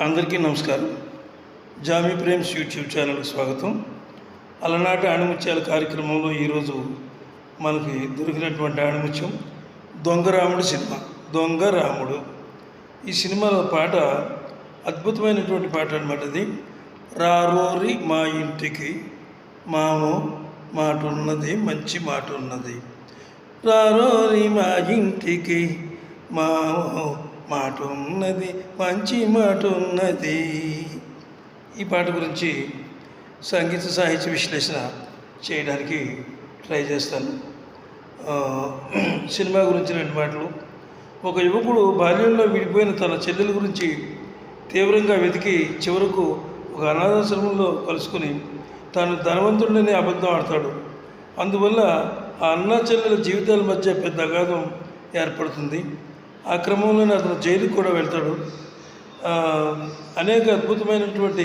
అందరికీ నమస్కారం. Jamie Prem's YouTube ఛానల్కి స్వాగతం. అలనాటి ఆణిముత్యాల కార్యక్రమంలో ఈరోజు మనకి దొరికినటువంటి ఆణిముత్యం దొంగ రాముడు సినిమా. దొంగ రాముడు. ఈ సినిమాలో పాట అద్భుతమైనటువంటి పాట అనమాట ఇది రారోరి మా ఇంటికి మామో మాట ఉన్నది మంచి మాట ఉన్నది రారోరి మా ఇంటికి మామో మాట ఉన్నది మంచి మాట ఉన్నది ఈ పాట గురించి సంగీత సాహిత్య విశ్లేషణ చేయడానికి ట్రై చేస్తాను. సినిమా గురించి రెండు మాటలు. ఒక యువకుడు బాల్యంలో విడిపోయిన తన చెల్లెల గురించి తీవ్రంగా వెతికి చివరకు ఒక అనాథాశ్రమంలో కలుసుకుని తాను ధనవంతుడిని అబద్ధం ఆడతాడు. అందువల్ల ఆ అన్న చెల్లెల జీవితాల మధ్య పెద్ద అగాధం ఏర్పడుతుంది. ఆ క్రమంలోనే అతను జైలుకి కూడా వెళ్తాడు. అనేక అద్భుతమైనటువంటి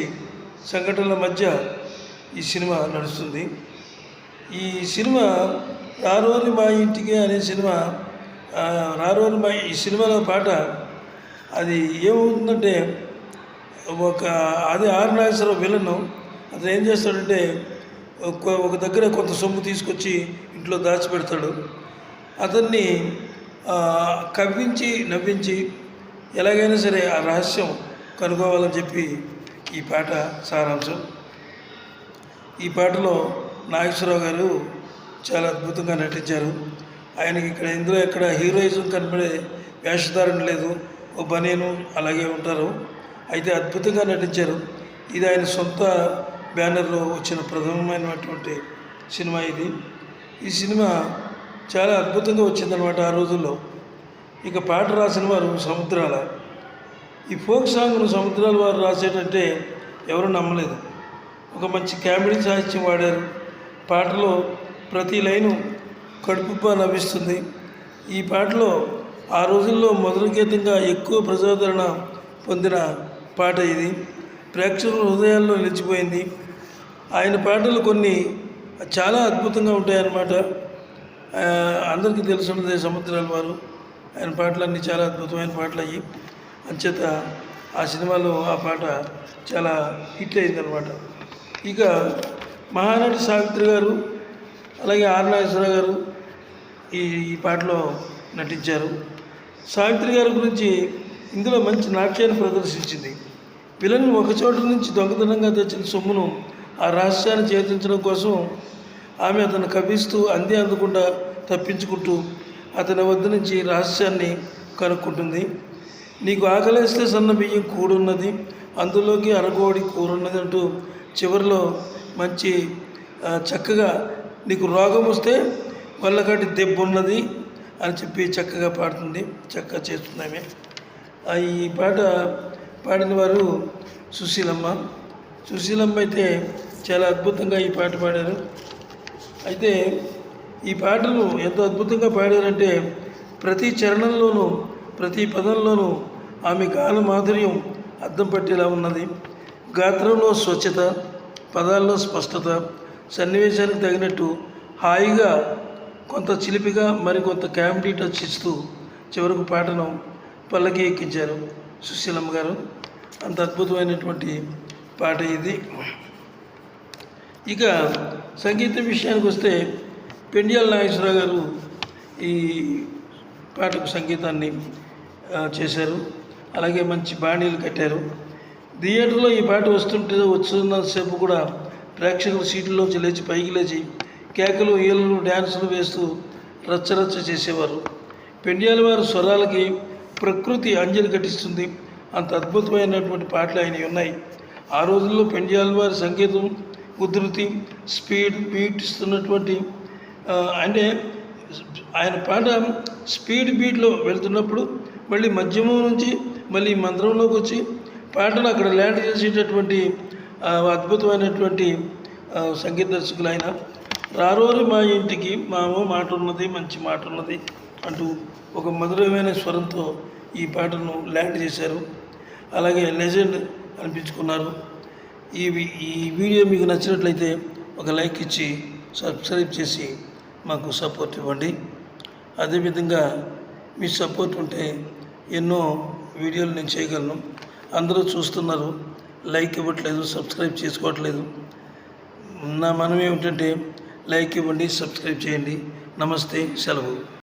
సంఘటనల మధ్య ఈ సినిమా నడుస్తుంది. ఈ సినిమా రారోని మా ఇంటికి అనే సినిమా రారోని మా ఈ సినిమాలో పాట అది ఏమవుతుందంటే ఒక అది ఆర్ నాగేశ్వరరావు విలను అతను ఏం చేస్తాడంటే ఒక ఒక దగ్గర కొంత సొమ్ము తీసుకొచ్చి ఇంట్లో దాచిపెడతాడు. అతన్ని కవ్వించి నవ్వించి ఎలాగైనా సరే ఆ రహస్యం కనుక్కోవాలని చెప్పి ఈ పాట సారాంశం. ఈ పాటలో నాగేశ్వరరావు గారు చాలా అద్భుతంగా నటించారు. ఆయనకి ఇక్కడ ఇందులో ఎక్కడ హీరోయిజం కనపడే వేషధారణ లేదు. ఓ బనేను అలాగే ఉంటారు. అయితే అద్భుతంగా నటించారు. ఇది ఆయన సొంత బ్యానర్లో వచ్చిన ప్రథమమైనటువంటి సినిమా ఇది. ఈ సినిమా చాలా అద్భుతంగా వచ్చిందనమాట ఆ రోజుల్లో. ఇక పాట రాసిన వారు సముద్రాల. ఈ ఫోక్ సాంగ్ను సముద్రాల వారు రాసేటంటే ఎవరు నమ్మలేదు. ఒక మంచి కామెడీ సాహిత్యం వాడారు. పాటలో ప్రతి లైను కడుపుబ్బా లభిస్తుంది ఈ పాటలో ఆ రోజుల్లో మొదటి ఎక్కువ ప్రజాదరణ పొందిన పాట ఇది. ప్రేక్షకుల హృదయాల్లో నిలిచిపోయింది. ఆయన పాటలు కొన్ని చాలా అద్భుతంగా ఉంటాయన్నమాట. అందరికీ తెలుసున్నదే సముద్రాల వారు. ఆయన పాటలన్నీ చాలా అద్భుతమైన పాటలు అయ్యి అంచేత ఆ సినిమాలో ఆ పాట చాలా హిట్ అయిందనమాట ఇక మహానటి సావిత్రి గారు అలాగే ఆర్ నాగేశ్వరరావు గారు ఈ ఈ పాటలో నటించారు. సావిత్రి గారి గురించి ఇందులో మంచి నాట్యాన్ని ప్రదర్శించింది. విలన్ ఒక చోట నుంచి దొంగతనంగా తెచ్చిన సొమ్మును ఆ రహస్యాన్ని ఛేదించడం కోసం ఆమె అతను కవ్విస్తూ అంది అందకుండా తప్పించుకుంటూ అతని వద్ద నుంచి రహస్యాన్ని కనుక్కుంటుంది. నీకు ఆకలిస్తే సన్న బియ్యం కూడున్నది అందులోకి అరగోడి కూరున్నది అంటూ చివరిలో మంచి చక్కగా నీకు రోగం వస్తే వల్లకాటి దెబ్బ ఉన్నది అని చెప్పి చక్కగా పాడుతుంది చక్కగా చేస్తుంది ఆమె. ఈ పాట పాడిన వారు సుశీలమ్మ. సుశీలమ్మ అయితే చాలా అద్భుతంగా ఈ పాట పాడారు. అయితే ఈ పాటను ఎంత అద్భుతంగా పాడారంటే ప్రతి చరణంలోనూ ప్రతి పదంలోనూ ఆమె గాన మాధుర్యం అద్దం పట్టేలా ఉన్నది. గాత్రంలో స్వచ్ఛత పదాల్లో స్పష్టత సన్నివేశానికి తగినట్టు హాయిగా కొంత చిలిపిగా మరికొంత క్యామిటీ టచ్ ఇస్తూ చివరకు పాటను పల్లకి ఎక్కించారు సుశీలమ్మ గారు. అంత అద్భుతమైనటువంటి పాట ఇది. ఇక సంగీతం విషయానికి వస్తే పెండియాల నాగేశ్వరరావు గారు ఈ పాటకు సంగీతాన్ని చేశారు. అలాగే మంచి బాణీలు కట్టారు. థియేటర్లో ఈ పాట వస్తుంటే వస్తున్నంతసేపు కూడా ప్రేక్షకులు సీట్లలోంచి లేచి పైకి లేచి కేకలు ఈలలు డ్యాన్సులు వేస్తూ రచ్చరచ్చ చేసేవారు. పెండియాల వారి స్వరాలకి ప్రకృతి అంజలి ఘటిస్తుంది అంత అద్భుతమైనటువంటి పాటలు ఆయన ఉన్నాయి. ఆ రోజుల్లో పెండియాల వారి సంగీతం ఉధృతి స్పీడ్ బీట్ ఇస్తున్నటువంటి అంటే ఆయన పాట స్పీడ్ బీట్లో వెళ్తున్నప్పుడు మళ్ళీ మధ్యమం నుంచి మళ్ళీ మంత్రంలోకి వచ్చి పాటను అక్కడ ల్యాండ్ చేసేటటువంటి అద్భుతమైనటువంటి సంగీత దర్శకులు ఆయన రారోరి మా ఇంటికి మామో మాట ఉన్నది మంచి మాట ఉన్నది అంటూ ఒక మధురమైన స్వరంతో ఈ పాటను ల్యాండ్ చేశారు. అలాగే లెజెండ్ అనిపించుకున్నారు. ఈ ఈ వీడియో మీకు నచ్చినట్లయితే ఒక లైక్ ఇచ్చి సబ్స్క్రైబ్ చేసి మాకు సపోర్ట్ ఇవ్వండి. అదేవిధంగా మీ సపోర్ట్ ఉంటే ఎన్నో వీడియోలు నేను చేయగలను. అందరూ చూస్తున్నారు లైక్ ఇవ్వట్లేదు సబ్స్క్రైబ్ చేసుకోవట్లేదు. నా మనం ఏమిటంటే లైక్ ఇవ్వండి సబ్స్క్రైబ్ చేయండి. నమస్తే సెలవు.